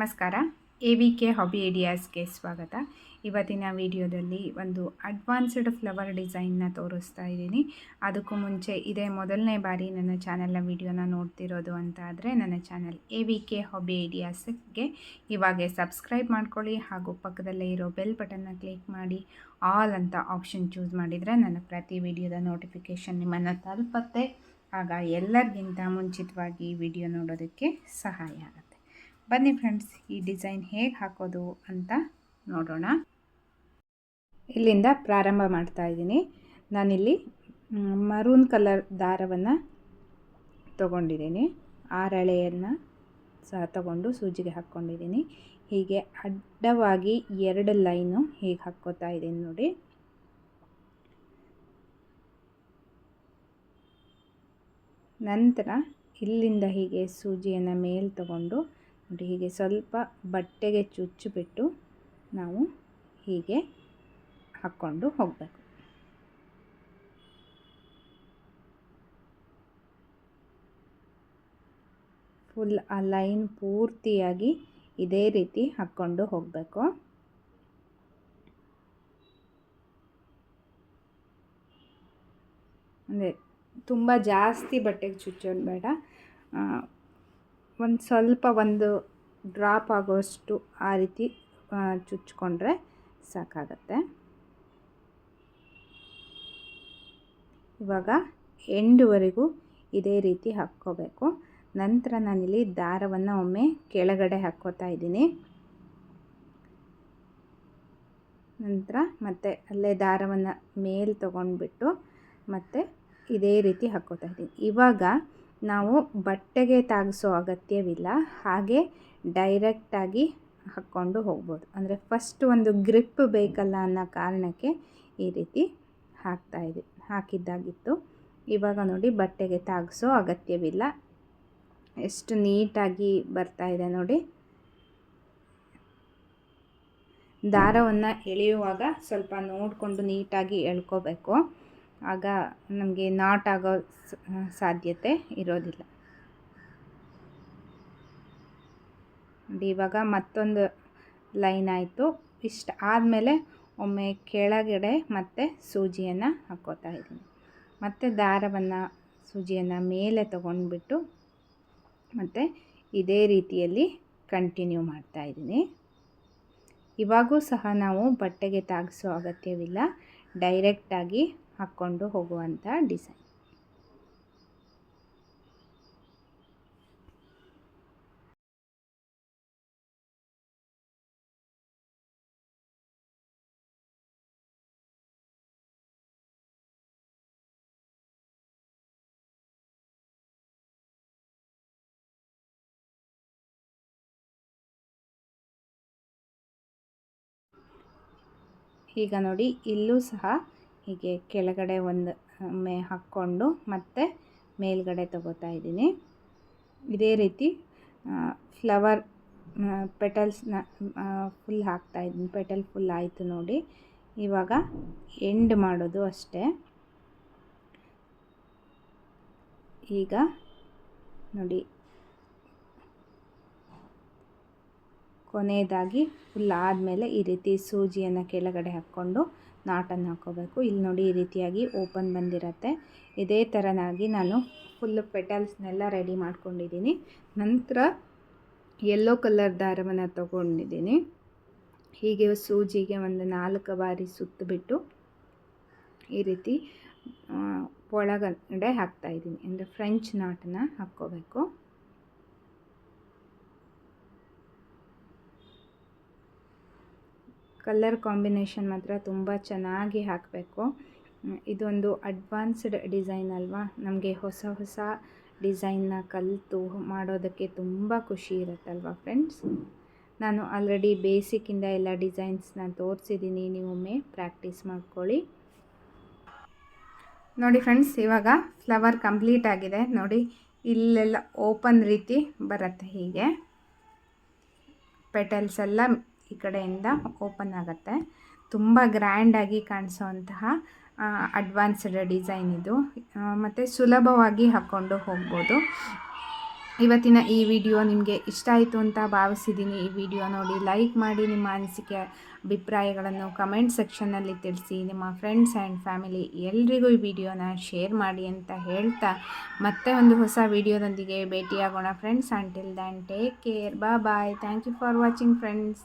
ನಮಸ್ಕಾರ. A V K hobby ಐಡಿಯಾಸ್ಗೆ ಸ್ವಾಗತ. ಇವತ್ತಿನ ವಿಡಿಯೋದಲ್ಲಿ ಒಂದು ಅಡ್ವಾನ್ಸ್ಡ್ ಫ್ಲವರ್ ಡಿಸೈನ್ನ ತೋರಿಸ್ತಾ ಇದ್ದೀನಿ. ಅದಕ್ಕೂ ಮುಂಚೆ ಇದೇ ಮೊದಲನೇ ಬಾರಿ ನನ್ನ ಚಾನಲ್ನ ವಿಡಿಯೋನ ನೋಡ್ತಿರೋದು ಅಂತ ಆದರೆ ನನ್ನ channel A V K hobby ಐಡಿಯಾಸ್ಗೆ ಇವಾಗೆ ಸಬ್ಸ್ಕ್ರೈಬ್ ಮಾಡ್ಕೊಳ್ಳಿ ಹಾಗೂ ಪಕ್ಕದಲ್ಲೇ ಇರೋ ಬೆಲ್ ಬಟನ್ನ ಕ್ಲಿಕ್ ಮಾಡಿ. ಆಲ್ ಅಂತ ಆಪ್ಷನ್ ಚೂಸ್ ಮಾಡಿದರೆ ನನ್ನ ಪ್ರತಿ ವಿಡಿಯೋದ ನೋಟಿಫಿಕೇಷನ್ ನಿಮ್ಮನ್ನು ತಲುಪತ್ತೆ. ಆಗ ಎಲ್ಲರಿಗಿಂತ ಮುಂಚಿತವಾಗಿ ವಿಡಿಯೋ ನೋಡೋದಕ್ಕೆ ಸಹಾಯ ಆಗುತ್ತೆ. ಬನ್ನಿ ಫ್ರೆಂಡ್ಸ್, ಈ ಡಿಸೈನ್ ಹೇಗೆ ಹಾಕೋದು ಅಂತ ನೋಡೋಣ. ಇಲ್ಲಿಂದ ಪ್ರಾರಂಭ ಮಾಡ್ತಾ ಇದ್ದೀನಿ. ನಾನಿಲ್ಲಿ ಮರೂನ್ ಕಲರ್ ದಾರವನ್ನು ತಗೊಂಡಿದ್ದೀನಿ. ಆರಳೆಯನ್ನು ಸಹ ತಗೊಂಡು ಸೂಜಿಗೆ ಹಾಕ್ಕೊಂಡಿದ್ದೀನಿ. ಹೀಗೆ ಅಡ್ಡವಾಗಿ ಎರಡು ಲೈನು ಹೀಗೆ ಹಾಕ್ಕೋತಾ ಇದ್ದೀನಿ ನೋಡಿ. ನಂತರ ಇಲ್ಲಿಂದ ಹೀಗೆ ಸೂಜಿಯನ್ನು ಮೇಲೆ ತಗೊಂಡು ನೋಡಿ, ಹೀಗೆ ಸ್ವಲ್ಪ ಬಟ್ಟೆಗೆ ಚುಚ್ಚಿಬಿಟ್ಟು ನಾವು ಹೀಗೆ ಹಾಕ್ಕೊಂಡು ಹೋಗಬೇಕು. ಫುಲ್ ಆ ಲೈನ್ ಪೂರ್ತಿಯಾಗಿ ಇದೇ ರೀತಿ ಹಾಕ್ಕೊಂಡು ಹೋಗಬೇಕು. ಅಂದರೆ ತುಂಬ ಜಾಸ್ತಿ ಬಟ್ಟೆಗೆ ಚುಚ್ಚೋದು ಬೇಡ. ಒಂದು ಸ್ವಲ್ಪ ಒಂದು ಡ್ರಾಪ್ ಆಗೋಷ್ಟು ಆ ರೀತಿ ಚುಚ್ಕೊಂಡ್ರೆ ಸಾಕಾಗತ್ತೆ. ಇವಾಗ ಎಂಡುವರೆಗೂ ಇದೇ ರೀತಿ ಹಾಕ್ಕೋಬೇಕು. ನಂತರ ನಾನಿಲ್ಲಿ ದಾರವನ್ನು ಒಮ್ಮೆ ಕೆಳಗಡೆ ಹಾಕ್ಕೋತಾ ಇದ್ದೀನಿ. ನಂತರ ಮತ್ತೆ ಅಲ್ಲೇ ದಾರವನ್ನು ಮೇಲೆ ತೊಗೊಂಡ್ಬಿಟ್ಟು ಮತ್ತೆ ಇದೇ ರೀತಿ ಹಾಕ್ಕೋತಾ ಇದ್ದೀನಿ. ಇವಾಗ ನಾವು ಬಟ್ಟೆಗೆ ತಾಗಿಸೋ ಅಗತ್ಯವಿಲ್ಲ. ಹಾಗೆ ಡೈರೆಕ್ಟಾಗಿ ಹಾಕ್ಕೊಂಡು ಹೋಗ್ಬೋದು. ಅಂದರೆ ಫಸ್ಟ್ ಒಂದು ಗ್ರಿಪ್ ಬೇಕಲ್ಲ ಅನ್ನೋ ಕಾರಣಕ್ಕೆ ಈ ರೀತಿ ಹಾಕ್ತಾಯಿದ್ವಿ ಹಾಕಿದ್ದಾಗಿತ್ತು. ಇವಾಗ ನೋಡಿ ಬಟ್ಟೆಗೆ ತಾಗಿಸೋ ಅಗತ್ಯವಿಲ್ಲ. ಎಷ್ಟು ನೀಟಾಗಿ ಬರ್ತಾ ಇದೆ ನೋಡಿ. ದಾರವನ್ನು ಎಳೆಯುವಾಗ ಸ್ವಲ್ಪ ನೋಡಿಕೊಂಡು ನೀಟಾಗಿ ಎಳ್ಕೋಬೇಕು. ಆಗ ನಮಗೆ ನಾಟ್ ಆಗೋ ಸಾಧ್ಯತೆ ಇರೋದಿಲ್ಲ. ಇವಾಗ ಮತ್ತೊಂದು ಲೈನ್ ಆಯಿತು. ಇಷ್ಟು ಆದಮೇಲೆ ಒಮ್ಮೆ ಕೆಳಗಡೆ ಮತ್ತೆ ಸೂಜಿಯನ್ನು ಹಾಕ್ಕೋತಾ ಇದ್ದೀನಿ. ಮತ್ತು ದಾರವನ್ನು, ಸೂಜಿಯನ್ನು ಮೇಲೆ ತಗೊಂಡ್ಬಿಟ್ಟು ಮತ್ತು ಇದೇ ರೀತಿಯಲ್ಲಿ ಕಂಟಿನ್ಯೂ ಮಾಡ್ತಾ ಇದ್ದೀನಿ. ಇವಾಗೂ ಸಹ ನಾವು ಬಟ್ಟೆಗೆ ತಾಗಿಸೋ ಅಗತ್ಯವಿಲ್ಲ. ಡೈರೆಕ್ಟಾಗಿ ಹಾಕ್ಕೊಂಡು ಹೋಗುವಂಥ ಡಿಸೈನ್ ಈಗ ನೋಡಿ ಇಲ್ಲೂ ಸಹ ಹೀಗೆ ಕೆಳಗಡೆ ಒಂದು ಮೇ, ಹಾಕ್ಕೊಂಡು ಮತ್ತೆ ಮೇಲ್ಗಡೆ ತಗೋತಾ ಇದ್ದೀನಿ. ಇದೇ ರೀತಿ ಫ್ಲವರ್ ಪೆಟಲ್ಸ್ನ ಫುಲ್ ಹಾಕ್ತಾ ಇದ್ದೀನಿ. ಪೆಟಲ್ ಫುಲ್ ಆಯಿತು ನೋಡಿ. ಇವಾಗ ಎಂಡ್ ಮಾಡೋದು ಅಷ್ಟೇ. ಈಗ ನೋಡಿ. ಕೊನೆಯದಾಗಿ ಫುಲ್ ಆದಮೇಲೆ ಈ ರೀತಿ ಸೂಜಿಯನ್ನು ಕೆಳಗಡೆ ಹಾಕ್ಕೊಂಡು ನಾಟನ್ನು ಹಾಕ್ಕೋಬೇಕು. ಇಲ್ಲಿ ನೋಡಿ ಈ ರೀತಿಯಾಗಿ ಓಪನ್ ಬಂದಿರತ್ತೆ. ಇದೇ ಥರನಾಗಿ ನಾನು ಫುಲ್ ಪೆಟಲ್ಸ್ನೆಲ್ಲ ರೆಡಿ ಮಾಡ್ಕೊಂಡಿದ್ದೀನಿ. ನಂತರ ಯೆಲ್ಲೋ ಕಲರ್ ದಾರವನ್ನು ತಗೊಂಡಿದ್ದೀನಿ. ಹೀಗೆ ಸೂಜಿಗೆ ಒಂದು ನಾಲ್ಕು ಬಾರಿ ಸುತ್ತಬಿಟ್ಟು ಈ ರೀತಿ ಒಳಗಡೆ ಹಾಕ್ತಾಯಿದ್ದೀನಿ ಅಂದರೆ ಫ್ರೆಂಚ್ ನಾಟನ್ನು ಹಾಕ್ಕೋಬೇಕು. ಕಲರ್ ಕಾಂಬಿನೇಷನ್ ಮಾತ್ರ ತುಂಬ ಚೆನ್ನಾಗಿ ಹಾಕಬೇಕು. ಇದೊಂದು ಅಡ್ವಾನ್ಸ್ಡ್ ಡಿಸೈನ್ ಅಲ್ವಾ? ನಮಗೆ ಹೊಸ ಹೊಸ ಡಿಸೈನ್ನ ಕಲಿತು ಮಾಡೋದಕ್ಕೆ ತುಂಬ ಖುಷಿ ಇರುತ್ತಲ್ವ ಫ್ರೆಂಡ್ಸ್? ನಾನು ಆಲ್ರೆಡಿ ಬೇಸಿಕ್ಕಿಂದ ಎಲ್ಲ ಡಿಸೈನ್ಸ್ನ ತೋರಿಸಿದ್ದೀನಿ, ನೀವೊಮ್ಮೆ ಪ್ರಾಕ್ಟೀಸ್ ಮಾಡ್ಕೊಳ್ಳಿ. ನೋಡಿ ಫ್ರೆಂಡ್ಸ್, ಇವಾಗ ಫ್ಲವರ್ ಕಂಪ್ಲೀಟ್ ಆಗಿದೆ. ನೋಡಿ, ಇಲ್ಲೆಲ್ಲ ಓಪನ್ ರೀತಿ ಬರುತ್ತೆ ಹೀಗೆ. ಪೆಟಲ್ಸ್ ಎಲ್ಲ ಈ ಕಡೆಯಿಂದ ಓಪನ್ ಆಗುತ್ತೆ. ತುಂಬ ಗ್ರ್ಯಾಂಡಾಗಿ ಕಾಣಿಸುವಂತಹ ಅಡ್ವಾನ್ಸ್ಡ್ ಡಿಸೈನ್ ಇದು. ಮತ್ತು ಸುಲಭವಾಗಿ ಹಾಕ್ಕೊಂಡು ಹೋಗ್ಬೋದು. ಇವತ್ತಿನ ಈ ವಿಡಿಯೋ ನಿಮಗೆ ಇಷ್ಟ ಆಯಿತು ಅಂತ ಭಾವಿಸಿದ್ದೀನಿ ಈ ವಿಡಿಯೋ ನೋಡಿ ಲೈಕ್ ಮಾಡಿ ನಿಮ್ಮ ಅನಿಸಿಕೆ, ಅಭಿಪ್ರಾಯಗಳನ್ನು ಕಮೆಂಟ್ ಸೆಕ್ಷನ್ನಲ್ಲಿ ತಿಳಿಸಿ. ನಿಮ್ಮ ಫ್ರೆಂಡ್ಸ್ ಆ್ಯಂಡ್ ಫ್ಯಾಮಿಲಿ ಎಲ್ರಿಗೂ ಈ ವಿಡಿಯೋನ ಶೇರ್ ಮಾಡಿ ಅಂತ ಹೇಳ್ತಾ ಮತ್ತೆ ಒಂದು ಹೊಸ ವಿಡಿಯೋದೊಂದಿಗೆ ಭೇಟಿಯಾಗೋಣ friends until then take care bye bye thank you for watching friends